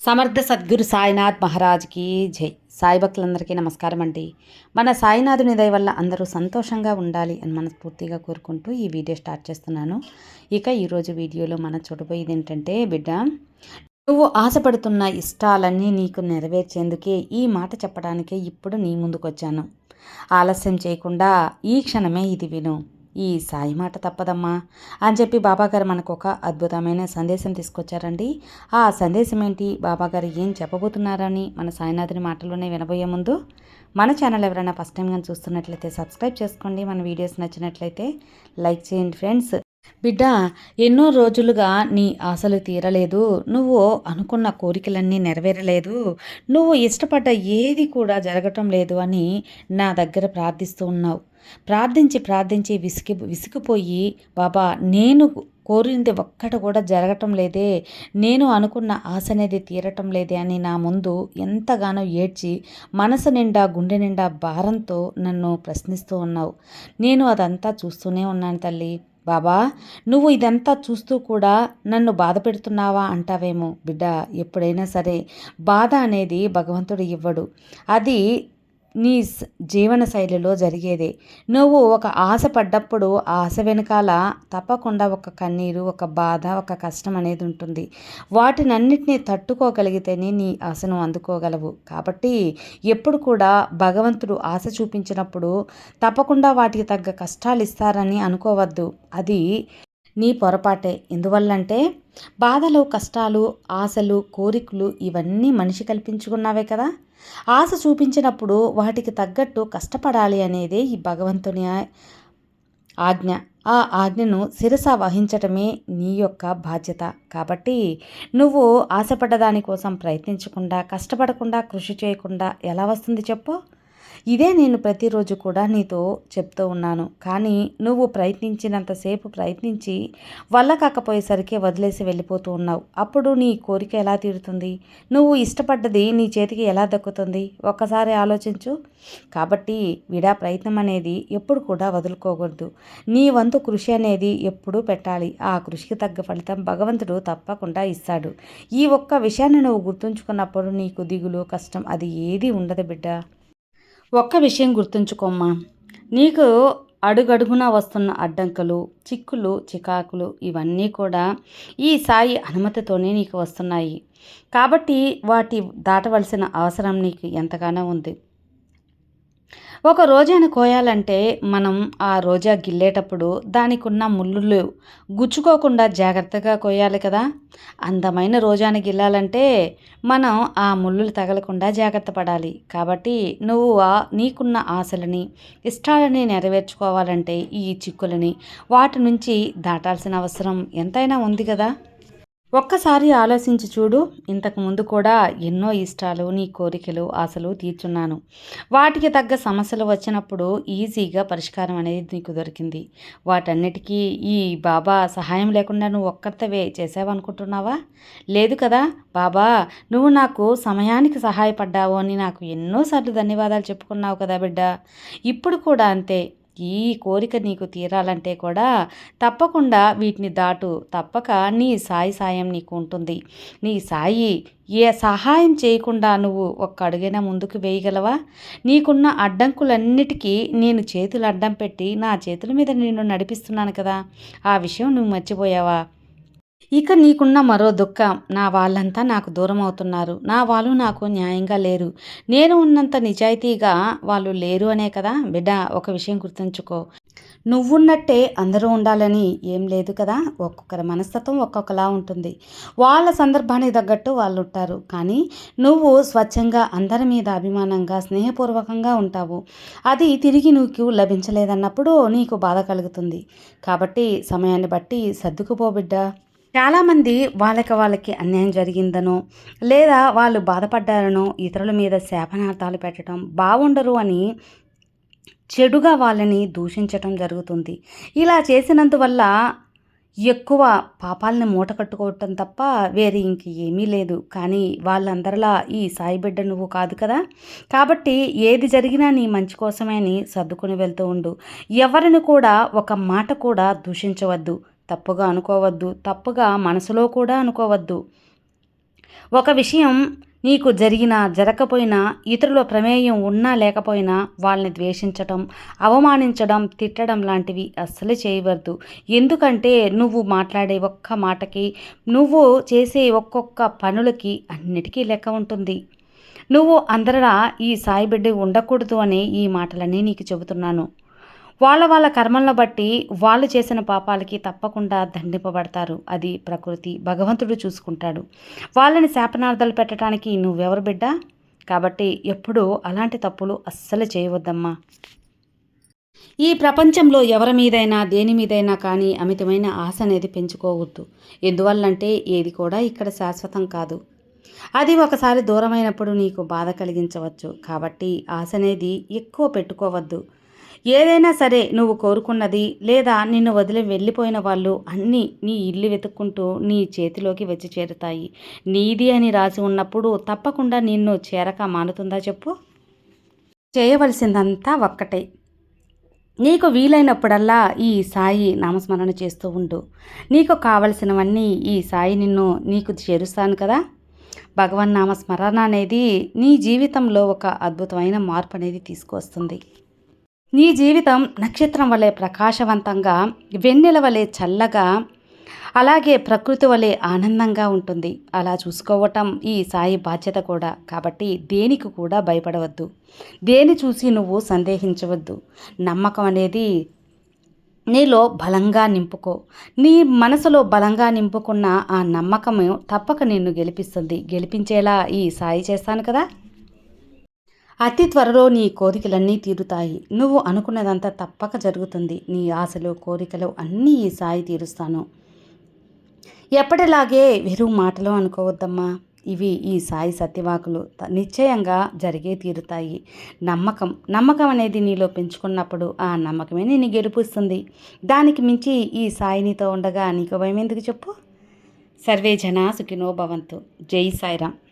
సమర్థ సద్గురు సాయినాథ్ మహారాజ్కి జై. సాయి భక్తులందరికీ నమస్కారం అండి. మన సాయినాథుని దయ వల్ల అందరూ సంతోషంగా ఉండాలి అని మనస్ఫూర్తిగా కోరుకుంటూ ఈ వీడియో స్టార్ట్ చేస్తున్నాను. ఇక ఈరోజు వీడియోలో మనం చూడబోయేది ఏంటంటే బిడ్డ నువ్వు ఆశపడుతున్న ఇష్టాలన్నీ నీకు నెరవేర్చేందుకే ఈ మాట చెప్పడానికే ఇప్పుడు నీ ముందుకు వచ్చాను ఆలస్యం చేయకుండా ఈ క్షణమే ఇది విను. ఈ సాయి మాట తప్పదమ్మా అని చెప్పి బాబాగారు మనకు ఒక అద్భుతమైన సందేశం తీసుకొచ్చారండి. ఆ సందేశం ఏంటి? బాబాగారు ఏం చెప్పబోతున్నారని మన సాయినాథుని మాటలోనే వినబోయే ముందు మన ఛానల్ ఎవరైనా ఫస్ట్ టైం కానీ చూస్తున్నట్లయితే సబ్స్క్రైబ్ చేసుకోండి. మన వీడియోస్ నచ్చినట్లయితే లైక్ చేయండి ఫ్రెండ్స్. బిడ్డ ఎన్నో రోజులుగా నీ ఆశలు తీరలేదు. నువ్వు అనుకున్న కోరికలన్నీ నెరవేరలేదు. నువ్వు ఇష్టపడ్డ ఏది కూడా జరగటం లేదు అని నా దగ్గర ప్రార్థిస్తూ ఉన్నావు. ప్రార్థించి ప్రార్థించి విసిగి విసిగిపోయి బాబా నేను కోరింది ఒక్కటి కూడా జరగటం లేదే. నేను అనుకున్న ఆశ అనేది తీరటం లేదే అని నా ముందు ఎంతగానో ఏడ్చి మనసు నిండా గుండె నిండా భారంతో నన్ను ప్రశ్నిస్తూ ఉన్నావు. నేను అదంతా చూస్తూనే ఉన్నాను తల్లి. బాబా నువ్వు ఇదంతా చూస్తూ కూడా నన్ను బాధ పెడుతున్నావా అంటావేమో బిడ్డ. ఎప్పుడైనా సరే బాధ అనేది భగవంతుడు ఇవ్వడు. అది నీ జీవన శైలిలో జరిగేదే. నువ్వు ఒక ఆశ పడ్డప్పుడు ఆ ఆశ వెనకాల తప్పకుండా ఒక కన్నీరు ఒక బాధ ఒక కష్టం అనేది ఉంటుంది. వాటినన్నిటినీ తట్టుకోగలిగితేనే నీ ఆశను అందుకోగలవు. కాబట్టి ఎప్పుడు కూడా భగవంతుడు ఆశ చూపించినప్పుడు తప్పకుండా వాటికి తగ్గ కష్టాలు ఇస్తారని అనుకోవద్దు. అది నీ పొరపాటే. ఎందువల్లంటే బాధలు కష్టాలు ఆశలు కోరికలు ఇవన్నీ మనిషి కల్పించుకున్నావే కదా. ఆశ చూపించినప్పుడు వాటికి తగ్గట్టు కష్టపడాలి అనేదే ఈ భగవంతుని ఆజ్ఞ. ఆ ఆజ్ఞను శిరస వహించటమే నీ యొక్క బాధ్యత. కాబట్టి నువ్వు ఆశపడ్డ దానికోసం ప్రయత్నించకుండా కష్టపడకుండా కృషి చేయకుండా ఎలా వస్తుంది చెప్పు? ఇదే నేను ప్రతిరోజు కూడా నీతో చెప్తూ ఉన్నాను. కానీ నువ్వు ప్రయత్నించినంతసేపు ప్రయత్నించి వల్ల కాకపోయేసరికి వదిలేసి వెళ్ళిపోతూ ఉన్నావు. అప్పుడు నీ కోరిక ఎలా తీరుతుంది? నువ్వు ఇష్టపడ్డది నీ చేతికి ఎలా దక్కుతుంది? ఒక్కసారి ఆలోచించు. కాబట్టి విడా ప్రయత్నం అనేది ఎప్పుడు కూడా వదులుకోకూడదు. నీ వంతు కృషి అనేది ఎప్పుడూ పెట్టాలి. ఆ కృషికి తగ్గ ఫలితం భగవంతుడు తప్పకుండా ఇస్తాడు. ఈ ఒక్క విషయాన్ని నువ్వు గుర్తుంచుకున్నప్పుడు నీకు దిగులు కష్టం అది ఏది ఉండదు బిడ్డ. ఒక్క విషయం గుర్తుంచుకోమ్మా. నీకు అడుగడుగునా వస్తున్న అడ్డంకులు చిక్కులు చికాకులు ఇవన్నీ కూడా ఈ సాయి అనుమతితోనే నీకు వస్తున్నాయి. కాబట్టి వాటి దాటవలసిన అవసరం నీకు ఎంతగానో ఉంది. ఒక రోజాను కోయాలంటే మనం ఆ రోజా గిల్లేటప్పుడు దానికి ఉన్న ముళ్ళు గుచ్చుకోకుండా జాగ్రత్తగా కోయాలి కదా. అందమైన రోజాను గిల్లాలంటే మనం ఆ ముళ్ళు తగలకుండా జాగ్రత్త పడాలి. కాబట్టి నువ్వు నీకున్న ఆశలని ఇష్టాలని నెరవేర్చుకోవాలంటే ఈ చిక్కులని వాటి నుంచి దాటాల్సిన అవసరం ఎంతైనా ఉంది కదా. ఒక్కసారి ఆలోచించి చూడు. ఇంతకు ముందు కూడా ఎన్నో ఇష్టాలు నీ కోరికలు ఆశలు తీర్చున్నాను. వాటికి తగ్గ సమస్యలు వచ్చినప్పుడు ఈజీగా పరిష్కారం అనేది నీకు దొరికింది. వాటన్నిటికీ ఈ బాబా సహాయం లేకుండా నువ్వు ఒక్కరితవే చేసావనుకుంటున్నావా? లేదు కదా బాబా. నువ్వు నాకు సమయానికి సహాయపడ్డావు అని నాకు ఎన్నోసార్లు ధన్యవాదాలు చెప్పుకున్నావు కదా బిడ్డ. ఇప్పుడు కూడా అంతే. ఈ కోరిక నీకు తీరాలంటే కూడా తప్పకుండా వీటిని దాటు. తప్పక నీ సాయి సాయం నీకు ఉంటుంది. నీ సాయి ఏ సహాయం చేయకుండా నువ్వు ఒక్క అడుగైనా ముందుకు వేయగలవా? నీకున్న అడ్డంకులన్నిటికీ నేను చేతులు అడ్డం పెట్టి నా చేతుల మీద నిన్ను నడిపిస్తున్నాను కదా. ఆ విషయం నువ్వు మర్చిపోయావా? ఇక నీకున్న మరో దుఃఖం. నా వాళ్ళంతా నాకు దూరం అవుతున్నారు నా వాళ్ళు నాకు న్యాయంగా లేరు. నేను ఉన్నంత నిజాయితీగా వాళ్ళు లేరు అనే కదా? బిడ్డ ఒక విషయం గుర్తుంచుకో. నువ్వున్నట్టే అందరూ ఉండాలని ఏం లేదు కదా? ఒక్కొక్కరి మనస్తత్వం ఒక్కొక్కలా ఉంటుంది. వాళ్ళ సందర్భానికి తగ్గట్టు వాళ్ళు ఉంటారు కానీ నువ్వు స్వచ్ఛంగా అందరి మీద అభిమానంగా స్నేహపూర్వకంగా ఉంటావు. అది తిరిగి నీకు లభించలేదన్నప్పుడు నీకు బాధ కలుగుతుంది. కాబట్టి సమయాన్ని బట్టి సర్దుకుపోబిడ్డా చాలామంది వాళ్ళకి వాళ్ళకి అన్యాయం జరిగిందనో లేదా వాళ్ళు బాధపడ్డారనో ఇతరుల మీద శాపనార్థాలు పెట్టడం బాగుండరు అని చెడుగా వాళ్ళని దూషించటం జరుగుతుంది. ఇలా చేసినందువల్ల ఎక్కువ పాపాలని మూట కట్టుకోవటం తప్ప వేరే ఇంక ఏమీ లేదు. కానీ వాళ్ళందరిలా ఈ సాయి బిడ్డ నువ్వు కాదు కదా. కాబట్టి ఏది జరిగినా నీ మంచి కోసమే అని సర్దుకుని వెళ్తూ ఉండు. ఎవరిని కూడా ఒక మాట కూడా దూషించవద్దు. తప్పుగా అనుకోవద్దు తప్పుగా మనసులో కూడా అనుకోవద్దు. ఒక విషయం నీకు జరిగినా జరగకపోయినా ఇతరుల ప్రమేయం ఉన్నా లేకపోయినా వాళ్ళని ద్వేషించడం అవమానించడం తిట్టడం లాంటివి అస్సలు చేయవద్దు. ఎందుకంటే నువ్వు మాట్లాడే ఒక్క మాటకి నువ్వు చేసే ఒక్కొక్క పనులకి అన్నిటికీ లెక్క ఉంటుంది. నువ్వు అందరలా ఈ సాయి బిడ్డ ఉండకూడదు అని ఈ మాటలన్నీ నీకు చెబుతున్నాను. వాళ్ళ వాళ్ళ కర్మలను బట్టి వాళ్ళు చేసిన పాపాలకి తప్పకుండా దండింపబడతారు. అది ప్రకృతి భగవంతుడు చూసుకుంటాడు. వాళ్ళని శాపనార్థాలు పెట్టడానికి నువ్వెవరు బిడ్డ? కాబట్టి ఎప్పుడూ అలాంటి తప్పులు అస్సలు చేయవద్దమ్మా. ఈ ప్రపంచంలో ఎవరి మీదైనా దేని మీదైనా కానీ అమితమైన ఆశ అనేది పెంచుకోవద్దు. ఎందువల్లంటే ఏది కూడా ఇక్కడ శాశ్వతం కాదు. అది ఒకసారి దూరమైనప్పుడు నీకు బాధ కలిగించవచ్చు. కాబట్టి ఆశ అనేది ఎక్కువ పెట్టుకోవద్దు. ఏదైనా సరే నువ్వు కోరుకున్నది లేదా నిన్ను వదిలి వెళ్ళిపోయిన వాళ్ళు అన్నీ నీ ఇల్లు వెతుక్కుంటూ నీ చేతిలోకి వచ్చి చేరుతాయి. నీది అని రాసి ఉన్నప్పుడు తప్పకుండా నిన్ను చేరక మానుతుందా చెప్పు? చేయవలసిందంతా ఒక్కటే. నీకు వీలైనప్పుడల్లా ఈ సాయి నామస్మరణ చేస్తూ ఉండు. నీకు కావలసినవన్నీ ఈ సాయి నిన్ను నీకు చేరుస్తాను కదా? భగవన్ నామస్మరణ అనేది నీ జీవితంలో ఒక అద్భుతమైన మార్పు అనేది తీసుకొస్తుంది నీ జీవితం నక్షత్రం వలె ప్రకాశవంతంగా వెన్నెల వలె చల్లగా అలాగే ప్రకృతి వలె ఆనందంగా ఉంటుంది. అలా చూసుకోవటం ఈ సాయి బాధ్యత కూడా. కాబట్టి దేనికి కూడా భయపడవద్దు. దేని చూసి నువ్వు సందేహించవద్దు. నమ్మకం అనేది నీలో బలంగా నింపుకో. నీ మనసులో బలంగా నింపుకున్న ఆ నమ్మకము తప్పక నిన్ను గెలిపిస్తుంది. గెలిపించేలా ఈ సాయి చేస్తాను కదా? అతి త్వరలో నీ కోరికలన్నీ తీరుతాయి. నువ్వు అనుకున్నదంతా తప్పక జరుగుతుంది. నీ ఆశలు కోరికలు అన్నీ ఈ సాయి తీరుస్తాను. ఎప్పటిలాగే వెరు మాటలు అనుకోవద్దమ్మా. ఇవి ఈ సాయి సత్యవాకులు. నిశ్చయంగా జరిగే తీరుతాయి. నమ్మకం నమ్మకం అనేది నీలో పెంచుకున్నప్పుడు ఆ నమ్మకమే నేను గెలుపుస్తుంది. దానికి మించి ఈ సాయి నీతో ఉండగా నీకు భయం ఎందుకు చెప్పు? సర్వే జనా సుఖినో భవంతు. జై సాయిరామ్.